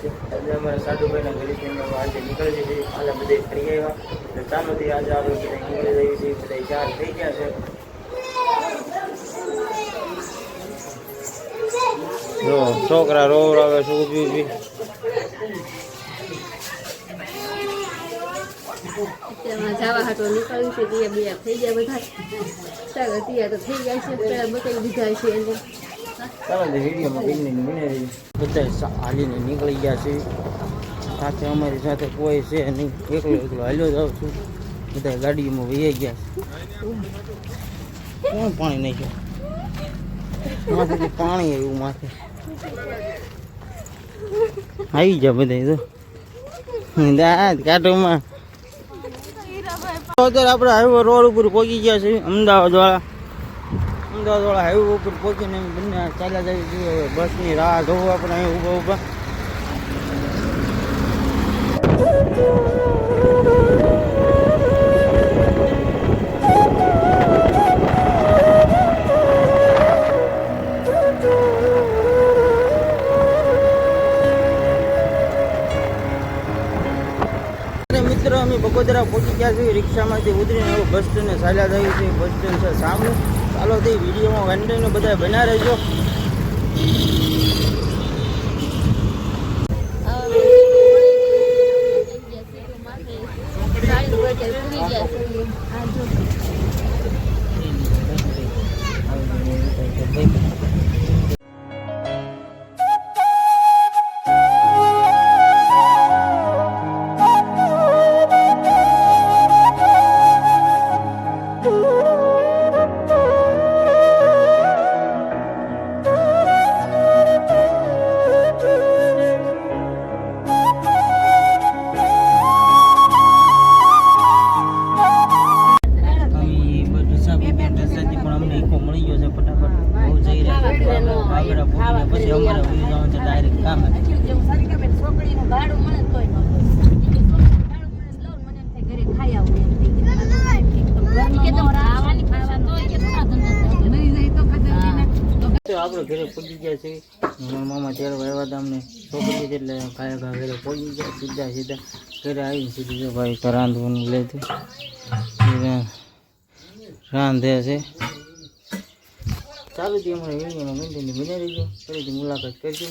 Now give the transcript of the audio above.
છે. આજે અમારા સાધુભાઈના ઘરેથી અમે આજે નીકળી જઈએ આજે બધે ફરી આવ્યા. એટલે ચાલોથી આજે આપણે બધા નીકળી જઈએ છીએ બધા ચાર થઈ ગયા છે. જો છોકરા રોવરાવે છે ઊભી ઊભી જવા હાટો નીકળ્યું છે ત્યાં બે થઈ ગયા બધા. ચાલો તો થઈ ગયા છે બતાવી દીધા છે એને. ચાલો વિડીયોમાં બિલને બને રહી બધા હાલીને નીકળી ગયા છે. સાથે અમારી સાથે કોઈ છે નહીં. એકલો એકલો હાલ્યો જાઉં છું. બધા ગાડીમાં વહી ગયા છે. કોણ પાણી છે માથેથી પાણી આવ્યું માથે. આવી ગયા બધા તો. દાંત કાંટોમાં. અત્યારે આપણે હાઈવે રોડ ઉપર પહોંચી ગયા છે અમદાવાદ વાળા. અમદાવાદ વાળા હાઈવે ઉપર પહોંચીને અમે બંને ચાલ્યા જાય હવે બસની રાહ જોવું આપણે અહીં ઊભા ઊભા. મિત્રો, અમે બગોદરા પહોંચી ગયા છીએ, રિક્ષામાંથી ઉતરીને બસ સ્ટેન્ડે ચાલ્યા જઈએ છીએ બસ સ્ટેન્ડ છે સામે. ચાલો તે વિડીયોમાં કન્ટિન્યુ બધા બના રહેજો. ઈકો મળી ગયો છે ફટાફટ. બહુ જઈ રહ્યા છે. પહોંચીને પછી અમારે વહી જવાનું છે ડાયરેક્ટ કામે તો આપણે ઘરે પહોંચી ગયા. છે. મામા ત્યારે આવ્યા હતા અમને છોકરી એટલે ઘરે પહોંચી ગયા સીધા સીધા ઘરે આવીને સીધું ભાઈ રાંધવાનું લીધું રાંધે છે. ચાલુ થી અમારે વિડીયોમાં મેન્ટેન બની રહીજો. ફરીથી મુલાકાત કરજો.